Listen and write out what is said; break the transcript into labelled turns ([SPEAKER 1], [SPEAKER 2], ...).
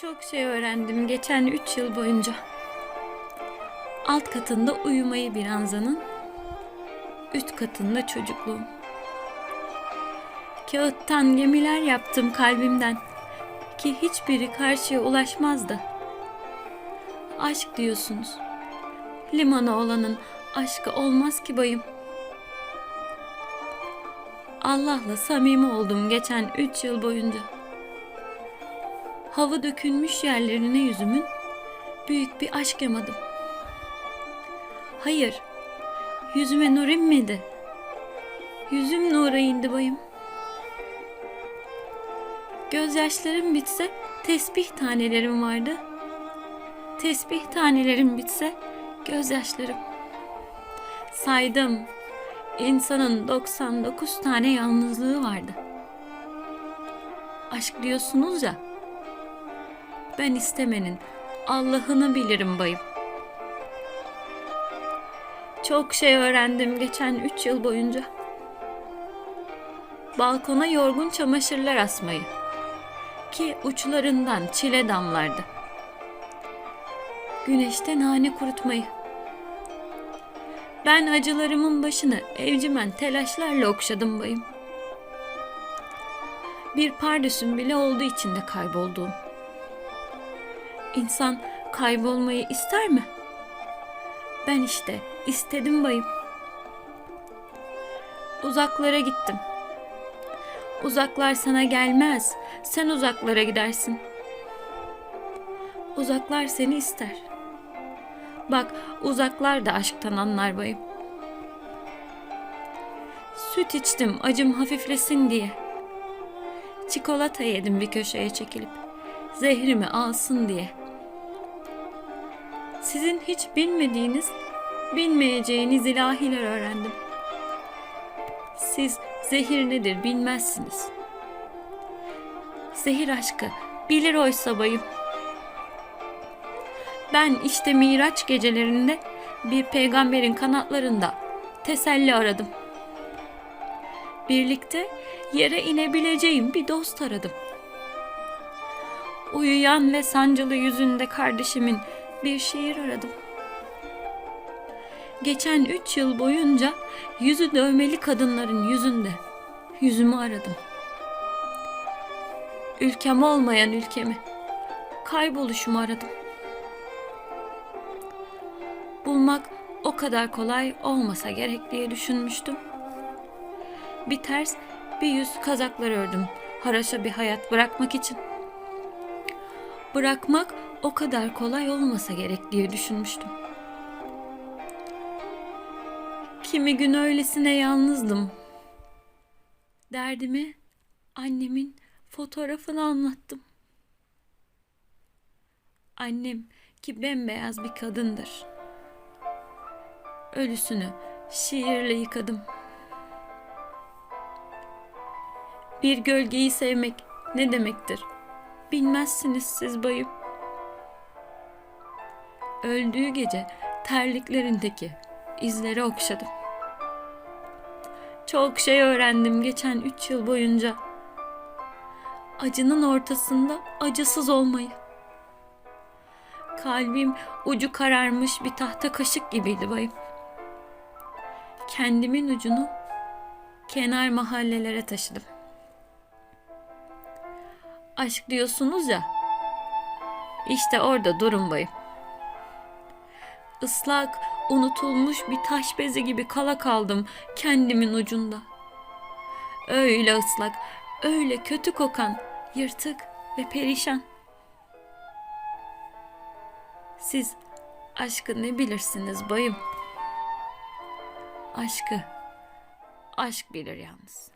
[SPEAKER 1] Çok şey öğrendim geçen üç yıl boyunca. Alt katında uyumayı bir anzanın, üst katında çocukluğum. Kağıttan gemiler yaptım kalbimden ki hiçbiri karşıya ulaşmazdı. Aşk diyorsunuz. Limana olanın aşkı olmaz ki bayım. Allah'la samimi oldum geçen üç yıl boyunca. Hava dökülmüş yerlerine yüzümün büyük bir aşk yamadım. Hayır, yüzüme nur inmedi. Yüzüm nura indi bayım. Gözyaşlarım bitse tesbih tanelerim vardı. Tesbih tanelerim bitse gözyaşlarım. Saydım. İnsanın 99 tane yalnızlığı vardı. Aşk diyorsunuz ya. Ben istemenin Allah'ını bilirim bayım. Çok şey öğrendim geçen üç yıl boyunca. Balkona yorgun çamaşırlar asmayı. Ki uçlarından çile damlardı. Güneşte nane kurutmayı. Ben acılarımın başını evcimen telaşlarla okşadım bayım. Bir pardesüm bile oldu içinde kaybolduğum. İnsan kaybolmayı ister mi? Ben işte istedim bayım. Uzaklara gittim. Uzaklar sana gelmez. Sen uzaklara gidersin. Uzaklar seni ister. Bak uzaklar da aşktan anlar bayım. Süt içtim acım hafiflesin diye. Çikolata yedim bir köşeye çekilip. Zehrimi alsın diye. Sizin hiç bilmediğiniz, bilmeyeceğiniz ilahiler öğrendim. Siz zehir nedir bilmezsiniz. Zehir aşkı bilir oysa bayım. Ben işte Miraç gecelerinde bir peygamberin kanatlarında teselli aradım. Birlikte yere inebileceğim bir dost aradım. Uyuyan ve sancılı yüzünde kardeşimin bir şiir aradım. Geçen üç yıl boyunca yüzü dövmeli kadınların yüzünde yüzümü aradım. Ülkem olmayan ülkemi, kayboluşumu aradım. Bulmak o kadar kolay olmasa gerek diye düşünmüştüm. Bir ters, bir yüz kazaklar ördüm haraşa bir hayat bırakmak için. Bırakmak o kadar kolay olmasa gerek diye düşünmüştüm. Kimi gün öylesine yalnızdım. Derdimi annemin fotoğrafını anlattım. Annem ki bembeyaz bir kadındır. Ölüsünü şiirle yıkadım. Bir gölgeyi sevmek ne demektir? Bilmezsiniz siz bayım. Öldüğü gece terliklerindeki izleri okşadım. Çok şey öğrendim geçen üç yıl boyunca. Acının ortasında acısız olmayı. Kalbim ucu kararmış bir tahta kaşık gibiydi bayım. Kendimin ucunu kenar mahallelere taşıdım. Aşk diyorsunuz ya. İşte orada durun bayım. Islak, unutulmuş bir taş bezi gibi kala kaldım kendimin ucunda. Öyle ıslak, öyle kötü kokan, yırtık ve perişan. Siz aşkı ne bilirsiniz bayım? Aşkı aşk bilir yalnız.